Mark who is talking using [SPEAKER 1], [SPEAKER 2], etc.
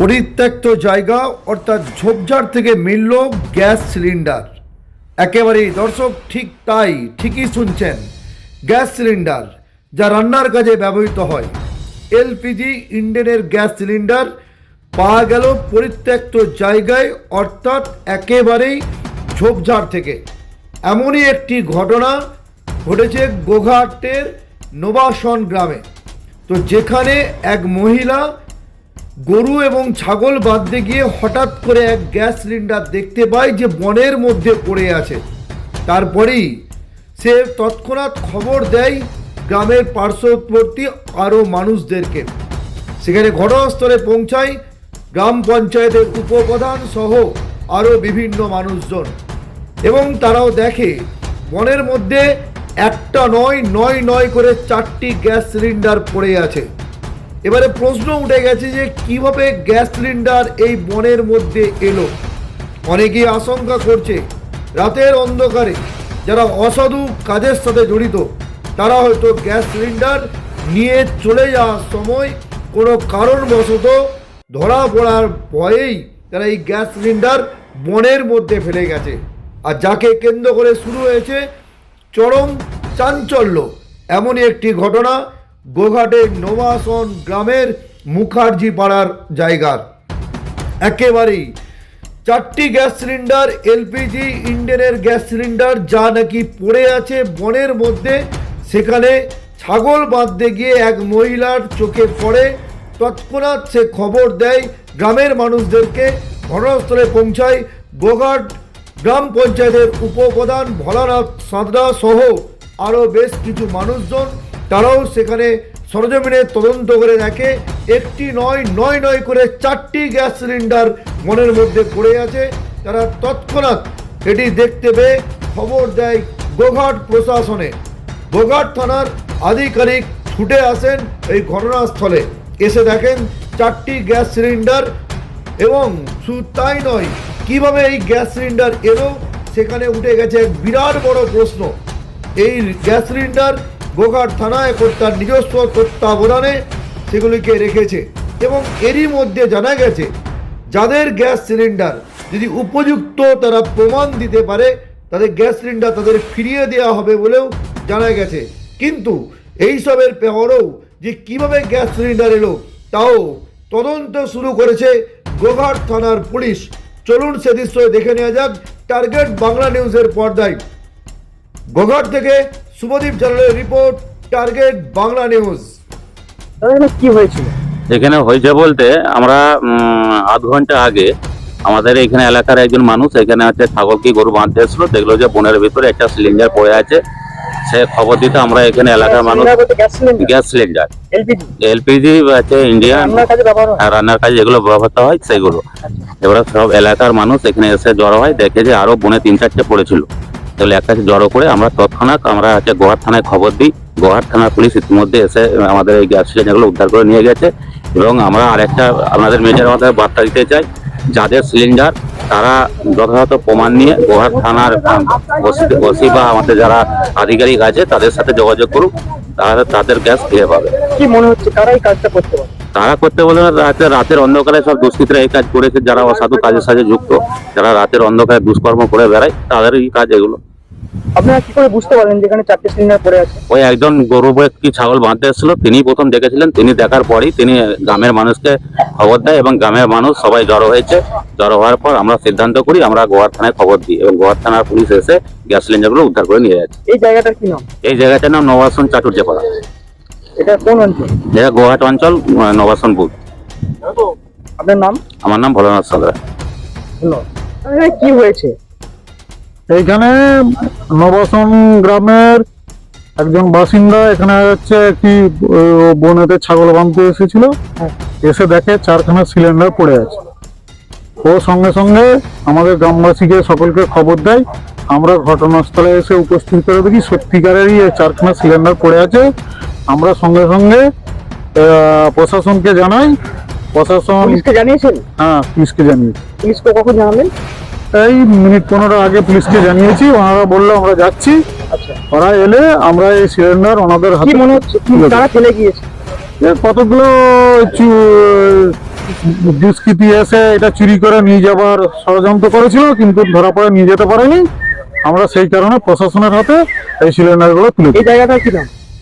[SPEAKER 1] পরিত্যক্ত জায়গা, অর্থাৎ ঝোপঝাড় থেকে মিলল গ্যাস সিলিন্ডার। একেবারেই, দর্শক, ঠিক তাই, ঠিকই শুনছেন, গ্যাস সিলিন্ডার, যা রান্নার কাজে ব্যবহৃত হয়। এলপিজি ইন্ডেনের গ্যাস সিলিন্ডার পাওয়া গেল পরিত্যক্ত জায়গায়, অর্থাৎ একেবারেই ঝোপঝাড় থেকে। এমনই একটি ঘটনা ঘটেছে গোঘাটের নোবাসন গ্রামে। তো যেখানে এক মহিলা গরু এবং ছাগল বাঁধতে গিয়ে হঠাৎ করে এক গ্যাস সিলিন্ডার দেখতে পায় যে বনের মধ্যে পড়ে আছে। তারপরেই সে তৎক্ষণাৎ খবর দেয় গ্রামের পার্শ্ববর্তী আরও মানুষদেরকে। সেখানে ঘটনাস্থলে পৌঁছায় গ্রাম পঞ্চায়েতের উপপ্রধান সহ আরও বিভিন্ন মানুষজন এবং তারাও দেখে বনের মধ্যে একটা নয় নয় নয় করে চারটি গ্যাস সিলিন্ডার পড়ে আছে। এবারে প্রশ্ন উঠে গেছে যে কীভাবে গ্যাস সিলিন্ডার এই বনের মধ্যে এলো? অনেকেই আশঙ্কা করছে, রাতের অন্ধকারে যারা অসাধু কাজের সাথে জড়িত, তারা হয়তো গ্যাস সিলিন্ডার নিয়ে চলে যাওয়ার সময় কোনো কারণবশত ধরা পড়ার ভয়েই তারা এই গ্যাস সিলিন্ডার বনের মধ্যে ফেলে গেছে। আর যাকে কেন্দ্র করে শুরু হয়েছে চরম চাঞ্চল্য। এমনই একটি ঘটনা গোঘাটের নোমাসন গ্রামের মুখার্জি পাড়ার জায়গার। একেবারেই চারটি গ্যাস সিলিন্ডার, এলপিজি, ইন্ডেনের গ্যাস সিলিন্ডার যা নাকি পড়ে আছে বনের মধ্যে, সেখানে ছাগল বাঁধতে গিয়ে এক মহিলার চোখে পড়ে। তৎক্ষণাৎ সে খবর দেয়, গ্রামের মানুষদেরকে ঘটনাস্থলে পৌঁছায় গোঘাট গ্রাম পঞ্চায়েতের উপপ্রধান ভোলানাথ সাঁতরা সহ আরও বেশ কিছু মানুষজন। তারাও সেখানে সরজমিনে তদন্ত করে দেখে, একটি নয় নয় নয় করে চারটি গ্যাস সিলিন্ডার মনের মধ্যে পড়ে আছে। তারা তৎক্ষণাৎ এটি দেখতে পেয়ে খবর দেয় গোঘাট প্রশাসনে। গোঘাট থানার আধিকারিক ছুটে আসেন এই ঘটনাস্থলে। এসে দেখেন চারটি গ্যাস সিলিন্ডার এবং শুধু তাই নয়, কীভাবে এই গ্যাস সিলিন্ডার এলো, সেখানে উঠে গেছে এক বিরাট বড় প্রশ্ন। এই গ্যাস সিলিন্ডার গোঘাট থানায় এখন তার নিজস্ব তত্ত্বাবধানে সেগুলিকে রেখেছে এবং এরই মধ্যে জানা গেছে, যাদের গ্যাস সিলিন্ডার যদি উপযুক্ত তারা প্রমাণ দিতে পারে, তাদের গ্যাস সিলিন্ডার তাদের ফিরিয়ে দেওয়া হবে বলেও জানা গেছে। কিন্তু এইসবের পরেও যে কীভাবে গ্যাস সিলিন্ডার এলো, তাও তদন্ত শুরু করেছে গোঘাট থানার পুলিশ। চলুন সে দৃশ্য দেখে নেওয়া যাক, টার্গেট বাংলা নিউজের পর্দায়। গোঘাট থেকে শুভদীপ জানালের রিপোর্ট টার্গেট বাংলা নিউজ।
[SPEAKER 2] তাহলে কি হয়েছিল?
[SPEAKER 3] এখানে হয়েছে বলতে আমরা আধ ঘণ্টা আগে আমাদের এখানে এলাকার একজন মানুষ এখানে আছে ছাগল কি গরু বাঁধতে এসেছিল দেখল যে বনের ভিতরে একটা সিলিন্ডার পড়ে আছে। সে খবর দিতে আমরা এখানে এলাকার মানুষ
[SPEAKER 2] গ্যাস সিলিন্ডার? এলপিজি?
[SPEAKER 3] আছে ইন্ডিয়ান।
[SPEAKER 2] রান্নার কাজে ব্যবহার হয়?
[SPEAKER 3] রান্নার কাজে যেগুলো ব্যবহৃত হয় সেগুলো। এবার সব এলাকার মানুষ এখানে এসে জড়ো হয় দেখে যে আরও বনে তিন চারটে পড়েছিল। তাহলে একটা জড়ো করে আমরা তৎক্ষণাৎ আমরা হচ্ছে গোহাট থানায় খবর দিই। গোহাট থানার পুলিশ ইতিমধ্যে এসে আমাদের এই গ্যাস সিলিন্ডারগুলো উদ্ধার করে নিয়ে গেছে এবং আমরা আরেকটা আপনাদের মেজর আমাদের বার্তা দিতে চাই, যাদের সিলিন্ডার তারা যথাযথ প্রমাণ নিয়ে গোহাট থানার ওসি- বা আমাদের যারা আধিকারিক আছে তাদের সাথে যোগাযোগ করুক, তারা তাদের গ্যাস ফিরে পাবে।
[SPEAKER 2] কি মনে হচ্ছে কারাই কাজটা করতে পারে?
[SPEAKER 3] তারা করতে বলে রাতে রাতের অন্ধকারে সব দুষ্কৃতীরা এই কাজ করেছে যারা অসাধু কাজের সাথে যুক্ত যারা রাতের অন্ধকারে দুষ্কর্ম করে বেড়ায় তাদেরই কাজ এগুলো।
[SPEAKER 2] আপনারা কি করে বুঝতে পারলেন যেখানে চারটে সিলিন্ডার পড়ে আছে?
[SPEAKER 3] ওই একজন গরু কি ছাগল বাঁধতে এসেছিল তিনি প্রথম দেখেছিলেন তিনি দেখার পরই তিনি গ্রামের মানুষকে খবর দেয় এবং গ্রামের মানুষ সবাই জড়ো হয়েছে। জড়ো হওয়ার পর আমরা সিদ্ধান্ত করি আমরা গোয়ার থানায় খবর দিই এবং গোয়ার থানার পুলিশ এসে গ্যাস সিলিন্ডারগুলো উদ্ধার করে নিয়ে যাচ্ছে।
[SPEAKER 2] এই জায়গাটার কি নাম?
[SPEAKER 3] এই জায়গাটার নাম নবাসন চাটুর্যপাড়া।
[SPEAKER 2] এটা কোন অঞ্চল?
[SPEAKER 3] যেটা গোহাট অঞ্চল নবাসনপুর।
[SPEAKER 2] আপনার নাম?
[SPEAKER 3] আমার নাম ভোলানাথ সাদরা
[SPEAKER 2] কি হয়েছে?
[SPEAKER 4] এইখানে নবাসন গ্রামের একজন বাসিন্দা এখানে হচ্ছে একটি বনেতে ছাগল বাঁধতে এসেছিল। এসে দেখে চারখানা সিলিন্ডার পড়ে আছে। ও সঙ্গে সঙ্গে আমাদের গ্রামবাসীকে সকলকে খবর দেয়। আমরা ঘটনাস্থলে এসে উপস্থিত করে দেখি সত্যিকারেরই এই চারখানা সিলিন্ডার পড়ে আছে। আমরা সঙ্গে সঙ্গে প্রশাসনকে জানাই। প্রশাসন
[SPEAKER 2] পুলিশকে জানিয়েছেন?
[SPEAKER 4] হ্যাঁ পুলিশকে জানিয়েছি।
[SPEAKER 2] পুলিশকে কখন জানালেন?
[SPEAKER 4] এই মিনিট পনেরো আগে পুলিশকে জানিয়েছি। ওনারা বলল আমরা যাচ্ছি।
[SPEAKER 2] আচ্ছা।
[SPEAKER 4] ওরা এলে আমরা এই সিলিন্ডার ওনাদের হাতে
[SPEAKER 2] মনে হচ্ছে? তারা ফেলে গিয়েছে?
[SPEAKER 4] কতগুলো দুষ্কৃতী এসে এটা চুরি করে নিয়ে যাবার ষড়যন্ত্র করেছিল কিন্তু ধরা পড়ে নিয়ে যেতে পারেনি। আমরা সেই কারণে প্রশাসনের হাতে এই সিলিন্ডারগুলো তুলে
[SPEAKER 2] এই জায়গাটা কি নাম?